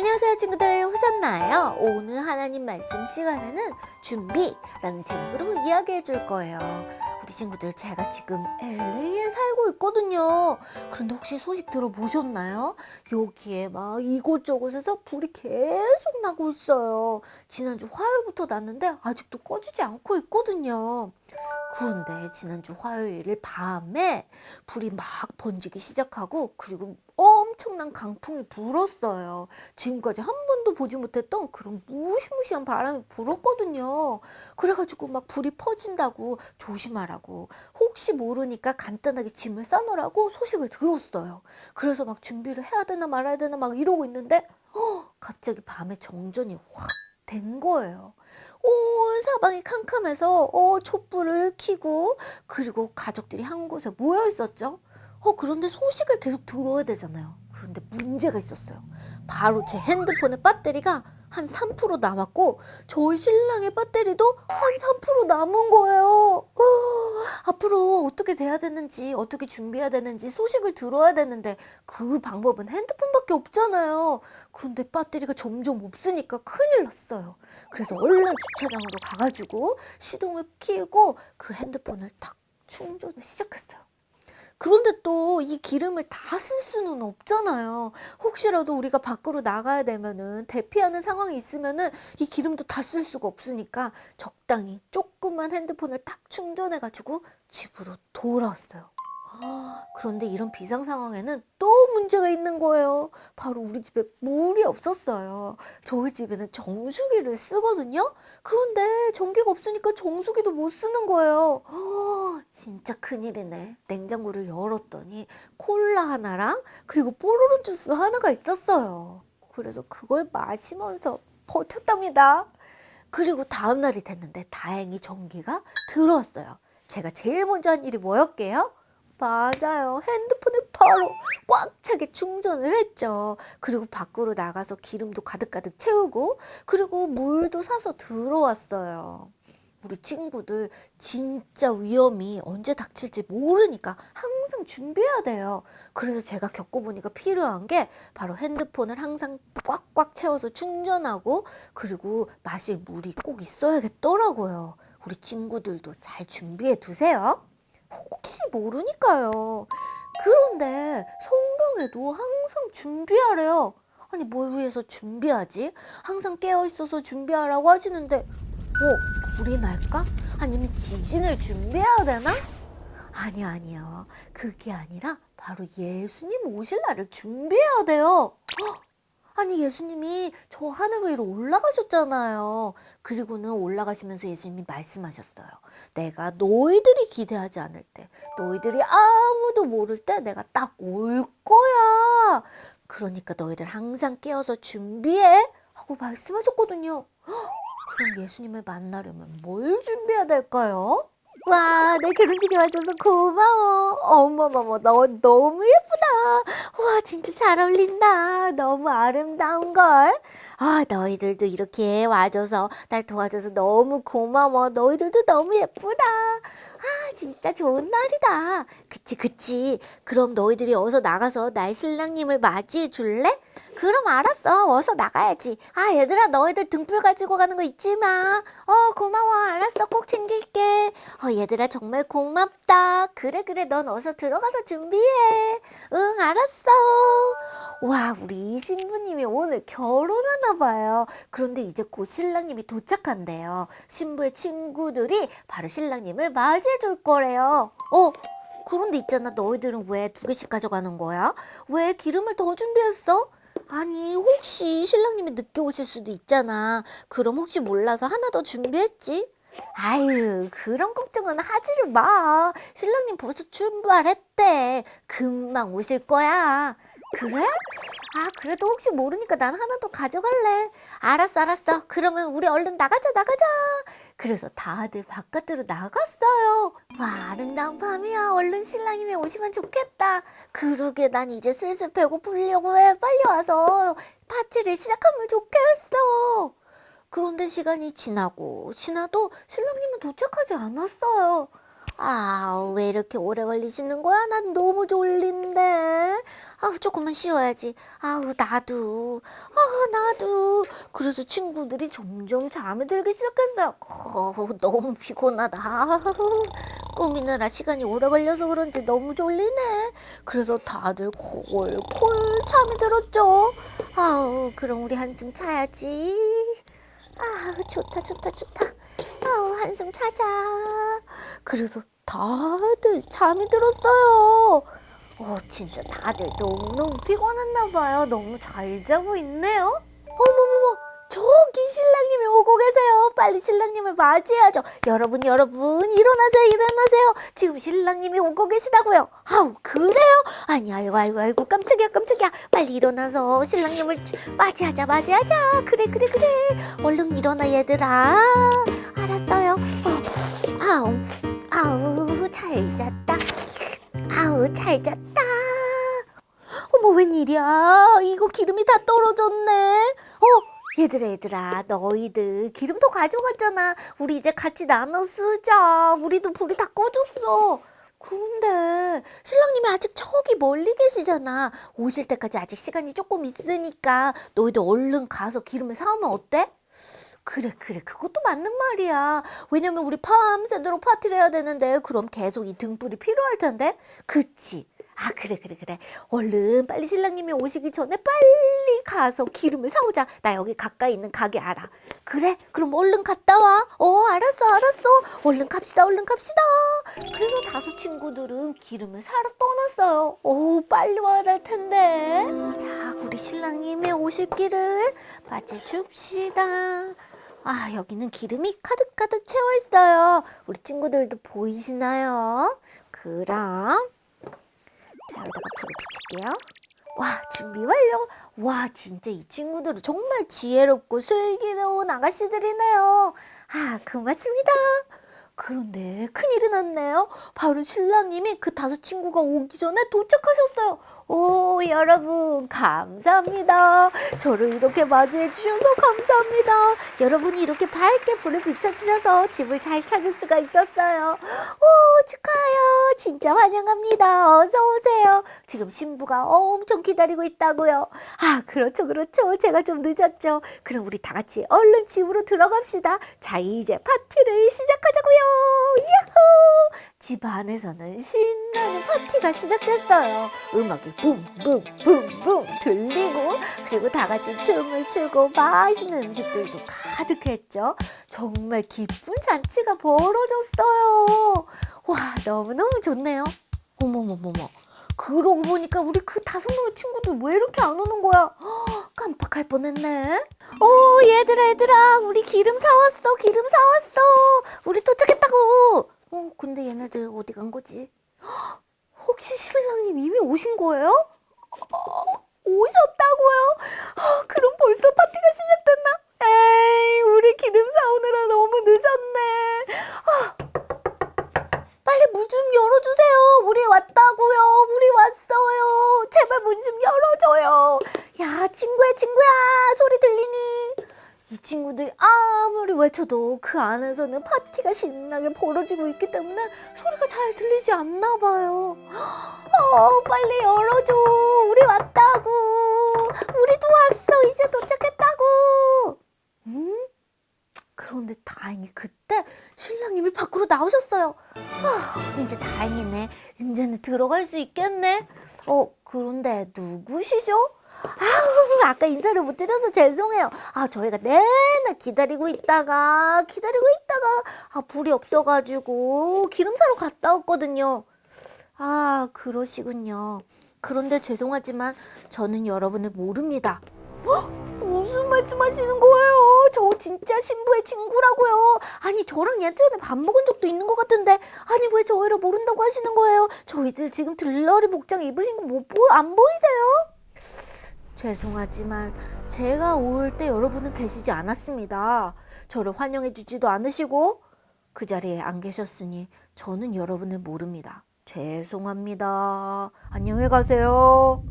안녕하세요 친구들. 호산나예요. 오늘 하나님 말씀 시간에는 준비라는 제목으로 이야기해 줄 거예요. 우리 친구들 제가 지금 LA에 살고 있거든요. 그런데 혹시 소식 들어보셨나요? 여기에 막 이곳저곳에서 불이 계속 나고 있어요. 지난주 화요일부터 났는데 아직도 꺼지지 않고 있거든요. 그런데 지난주 화요일 밤에 불이 막 번지기 시작하고 그리고 엄청난 강풍이 불었어요. 지금까지 한 번도 보지 못했던 그런 무시무시한 바람이 불었거든요. 그래가지고 막 불이 퍼진다고 조심하라고 혹시 모르니까 간단하게 짐을 싸놓으라고 소식을 들었어요. 그래서 막 준비를 해야 되나 말아야 되나 막 이러고 있는데 어, 갑자기 밤에 정전이 확 된 거예요. 온 사방이 캄캄해서 어, 촛불을 켜고 그리고 가족들이 한 곳에 모여 있었죠. 어, 그런데 소식을 계속 들어야 되잖아요. 그런데 문제가 있었어요. 바로 제 핸드폰의 배터리가 한 3% 남았고 저희 신랑의 배터리도 한 3% 남은 거예요. 어, 앞으로 어떻게 돼야 되는지 어떻게 준비해야 되는지 소식을 들어야 되는데 그 방법은 핸드폰밖에 없잖아요. 그런데 배터리가 점점 없으니까 큰일 났어요. 그래서 얼른 주차장으로 가가지고 시동을 켜고 그 핸드폰을 탁 충전을 시작했어요. 그런데 또 이 기름을 다 쓸 수는 없잖아요. 혹시라도 우리가 밖으로 나가야 되면은 대피하는 상황이 있으면은 이 기름도 다 쓸 수가 없으니까 적당히 조그만 핸드폰을 딱 충전해가지고 집으로 돌아왔어요. 아, 그런데 이런 비상 상황에는 또 문제가 있는 거예요. 바로 우리 집에 물이 없었어요. 저희 집에는 정수기를 쓰거든요. 그런데 전기가 없으니까 정수기도 못 쓰는 거예요. 아, 진짜 큰일이네. 냉장고를 열었더니 콜라 하나랑 그리고 뽀로로 주스 하나가 있었어요. 그래서 그걸 마시면서 버텼답니다. 그리고 다음 날이 됐는데 다행히 전기가 들어왔어요. 제가 제일 먼저 한 일이 뭐였게요? 맞아요. 핸드폰을 바로 꽉 차게 충전을 했죠. 그리고 밖으로 나가서 기름도 가득가득 채우고, 그리고 물도 사서 들어왔어요. 우리 친구들 진짜 위험이 언제 닥칠지 모르니까 항상 준비해야 돼요. 그래서 제가 겪어보니까 필요한 게 바로 핸드폰을 항상 꽉꽉 채워서 충전하고, 그리고 마실 물이 꼭 있어야겠더라고요. 우리 친구들도 잘 준비해 두세요. 혹시 모르니까요. 그런데 성경에도 항상 준비하래요. 아니 뭘 위해서 준비하지? 항상 깨어 있어서 준비하라고 하시는데, 어, 불이 날까? 아니면 지진을 준비해야 되나? 아니 아니요. 그게 아니라 바로 예수님 오실 날을 준비해야 돼요. 헉! 아니 예수님이 저 하늘 위로 올라가셨잖아요. 그리고는 올라가시면서 예수님이 말씀하셨어요. 내가 너희들이 기대하지 않을 때, 너희들이 아무도 모를 때 내가 딱 올 거야. 그러니까 너희들 항상 깨어서 준비해. 하고 말씀하셨거든요. 헉! 그럼 예수님을 만나려면 뭘 준비해야 될까요? 와, 내 결혼식에 와줘서 고마워. 어머머머, 너 너무 예쁘다. 와, 진짜 잘 어울린다. 너무 아름다운걸. 아, 너희들도 이렇게 와줘서, 날 도와줘서 너무 고마워. 너희들도 너무 예쁘다. 아, 진짜 좋은 날이다. 그치, 그치. 그럼 너희들이 어서 나가서 날 신랑님을 맞이해 줄래? 그럼 알았어. 어서 나가야지. 아, 얘들아, 너희들 등불 가지고 가는 거 잊지 마. 어, 고마워. 알았어. 꼭 챙길게. 어, 얘들아, 정말 고맙다. 그래, 그래. 넌 어서 들어가서 준비해. 응, 알았어. 와, 우리 신부님이 오늘 결혼하나 봐요. 그런데 이제 곧 신랑님이 도착한대요. 신부의 친구들이 바로 신랑님을 맞이해 줄 거래요. 어, 그런데 있잖아. 너희들은 왜 두 개씩 가져가는 거야? 왜 기름을 더 준비했어? 아니, 혹시 신랑님이 늦게 오실 수도 있잖아. 그럼 혹시 몰라서 하나 더 준비했지? 아유, 그런 걱정은 하지를 마. 신랑님 벌써 출발했대. 금방 오실 거야. 그래? 아, 그래도 혹시 모르니까 난 하나 더 가져갈래. 알았어, 알았어. 그러면 우리 얼른 나가자, 나가자. 그래서 다들 바깥으로 나갔어요. 와, 아름다운 밤이야. 얼른 신랑님이 오시면 좋겠다. 그러게, 난 이제 슬슬 배고프려고 해. 빨리 와서 파티를 시작하면 좋겠어. 그런데 시간이 지나고 지나도 신랑님은 도착하지 않았어요. 아, 왜 이렇게 오래 걸리시는 거야? 난 너무 졸린데. 아우, 조금만 쉬어야지. 아우, 나도. 아, 나도. 그래서 친구들이 점점 잠에 들기 시작했어요. 어우, 너무 피곤하다. 아우, 꾸미느라 시간이 오래 걸려서 그런지 너무 졸리네. 그래서 다들 콜콜 잠이 들었죠. 아우, 그럼 우리 한숨 자야지. 아우, 좋다, 좋다, 좋다. 아우, 한숨 자자. 그래서 다들 잠이 들었어요. 어, 진짜 다들 너무너무 피곤했나 봐요. 너무 잘 자고 있네요. 어머머머, 저기 신랑님이 오고 계세요. 빨리 신랑님을 맞이해야죠. 여러분, 여러분, 일어나세요, 일어나세요. 지금 신랑님이 오고 계시다고요. 아우, 그래요? 아니, 아이고, 아이고, 아이고, 깜짝이야, 깜짝이야. 빨리 일어나서 신랑님을 맞이하자, 맞이하자. 그래, 그래, 그래. 얼른 일어나, 얘들아. 알았어요. 어, 아우, 아우, 잘 잤다. 아우, 잘 잤다. 어머, 웬일이야. 이거 기름이 다 떨어졌네. 어, 얘들아, 얘들아, 너희들 기름 더 가져갔잖아. 우리 이제 같이 나눠 쓰자. 우리도 불이 다 꺼졌어. 근데 신랑님이 아직 저기 멀리 계시잖아. 오실 때까지 아직 시간이 조금 있으니까 너희들 얼른 가서 기름을 사오면 어때? 그래, 그래. 그것도 맞는 말이야. 왜냐면 우리 밤새도록 파티를 해야 되는데, 그럼 계속 이 등불이 필요할 텐데. 그치? 아, 그래, 그래, 그래. 얼른 빨리 신랑님이 오시기 전에 빨리 가서 기름을 사오자. 나 여기 가까이 있는 가게 알아. 그래? 그럼 얼른 갔다 와. 어, 알았어, 알았어. 얼른 갑시다, 얼른 갑시다. 그래서 다수 친구들은 기름을 사러 떠났어요. 오, 빨리 와야 할 텐데. 자, 우리 신랑님의 오실 길을 맞이줍시다. 아, 여기는 기름이 가득가득 채워 있어요. 우리 친구들도 보이시나요? 그럼 자, 여기다가 불을 붙일게요. 와, 준비 완료. 와, 진짜 이 친구들은 정말 지혜롭고 슬기로운 아가씨들이네요. 아, 고맙습니다. 그런데 큰일이 났네요. 바로 신랑님이 그 다섯 친구가 오기 전에 도착하셨어요. 오, 여러분, 감사합니다. 저를 이렇게 맞이해 주셔서 감사합니다. 여러분이 이렇게 밝게 불을 비춰주셔서 집을 잘 찾을 수가 있었어요. 오, 축하해요. 진짜 환영합니다. 어서오세요. 지금 신부가 엄청 기다리고 있다고요. 아, 그렇죠, 그렇죠. 제가 좀 늦었죠. 그럼 우리 다 같이 얼른 집으로 들어갑시다. 자, 이제 파티를 시작하자고요. 야호! 집 안에서는 신나는 파티가 시작됐어요. 음악이 붐붐붐붐 들리고 그리고 다 같이 춤을 추고 맛있는 음식들도 가득했죠. 정말 기쁜 잔치가 벌어졌어요. 와 너무너무 좋네요. 어머머머머. 그러고 보니까 우리 그 다섯 명의 친구들 왜 이렇게 안 오는 거야? 헉, 깜빡할 뻔했네. 오 얘들아 얘들아 우리 기름 사왔어 기름 사왔어 우리 도착했다고. 어 근데 얘네들 어디 간 거지? 헉, 혹시 신랑님 이미 오신 거예요? 어, 오셨다고요? 외쳐도 그 안에서는 파티가 신나게 벌어지고 있기 때문에 소리가 잘 들리지 않나 봐요. 어, 빨리 열어줘. 우리 왔다고. 우리도 왔어. 이제 도착했다고. 음? 그런데 다행히 그때 신랑님이 밖으로 나오셨어요. 아, 이제 다행이네. 이제는 들어갈 수 있겠네. 어, 그런데 누구시죠? 아우, 아까 인사를 못 드려서 죄송해요. 아, 저희가 내내 기다리고 있다가, 기다리고 있다가, 아, 불이 없어가지고, 기름 사러 갔다 왔거든요. 아, 그러시군요. 그런데 죄송하지만, 저는 여러분을 모릅니다. 헉, 무슨 말씀 하시는 거예요? 저 진짜 신부의 친구라고요. 아니, 저랑 예전에 밥 먹은 적도 있는 것 같은데, 아니, 왜 저희를 모른다고 하시는 거예요? 저희들 지금 들러리 복장 입으신 거 못 보, 안 보이세요? 죄송하지만 제가 올 때 여러분은 계시지 않았습니다. 저를 환영해 주지도 않으시고 그 자리에 안 계셨으니 저는 여러분을 모릅니다. 죄송합니다. 안녕히 가세요.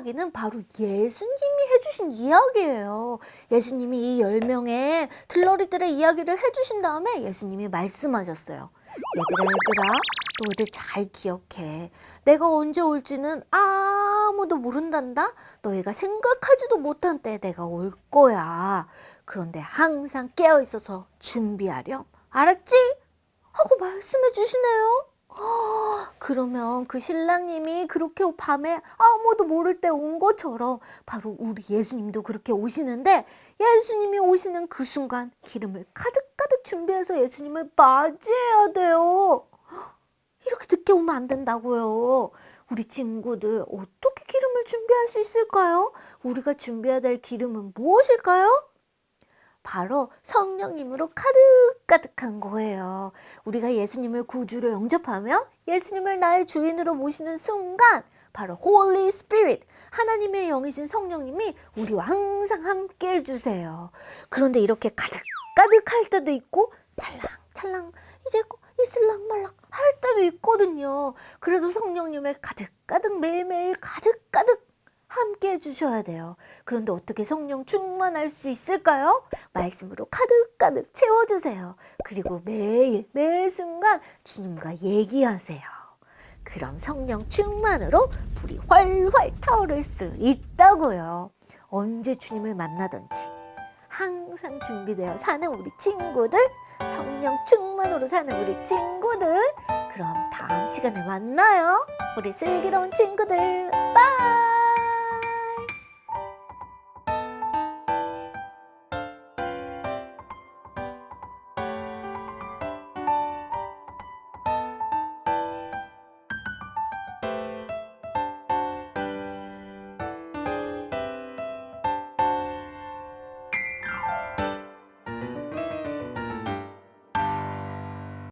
이야기는 바로 예수님이 해주신 이야기예요. 예수님이 이 열 명의 들러리들의 이야기를 해주신 다음에 예수님이 말씀하셨어요. 얘들아, 얘들아, 너희들 잘 기억해. 내가 언제 올지는 아무도 모른단다. 너희가 생각하지도 못한 때에 내가 올 거야. 그런데 항상 깨어 있어서 준비하렴. 알았지? 하고 말씀해 주시네요. 아, 그러면 그 신랑님이 그렇게 밤에 아무도 모를 때 온 것처럼 바로 우리 예수님도 그렇게 오시는데 예수님이 오시는 그 순간 기름을 가득가득 준비해서 예수님을 맞이해야 돼요. 이렇게 늦게 오면 안 된다고요. 우리 친구들 어떻게 기름을 준비할 수 있을까요? 우리가 준비해야 될 기름은 무엇일까요? 바로 성령님으로 가득가득한 거예요. 우리가 예수님을 구주로 영접하면 예수님을 나의 주인으로 모시는 순간 바로 Holy Spirit 하나님의 영이신 성령님이 우리와 항상 함께 해주세요. 그런데 이렇게 가득가득할 때도 있고 찰랑찰랑 이제 있을랑말랑 할 때도 있거든요. 그래도 성령님을 가득가득 매일매일 가득가득 함께 해주셔야 돼요. 그런데 어떻게 성령 충만할 수 있을까요? 말씀으로 가득가득 채워주세요. 그리고 매일, 매 순간 주님과 얘기하세요. 그럼 성령 충만으로 불이 활활 타오를 수 있다고요. 언제 주님을 만나든지 항상 준비되어 사는 우리 친구들, 성령 충만으로 사는 우리 친구들. 그럼 다음 시간에 만나요. 우리 슬기로운 친구들, 빠이!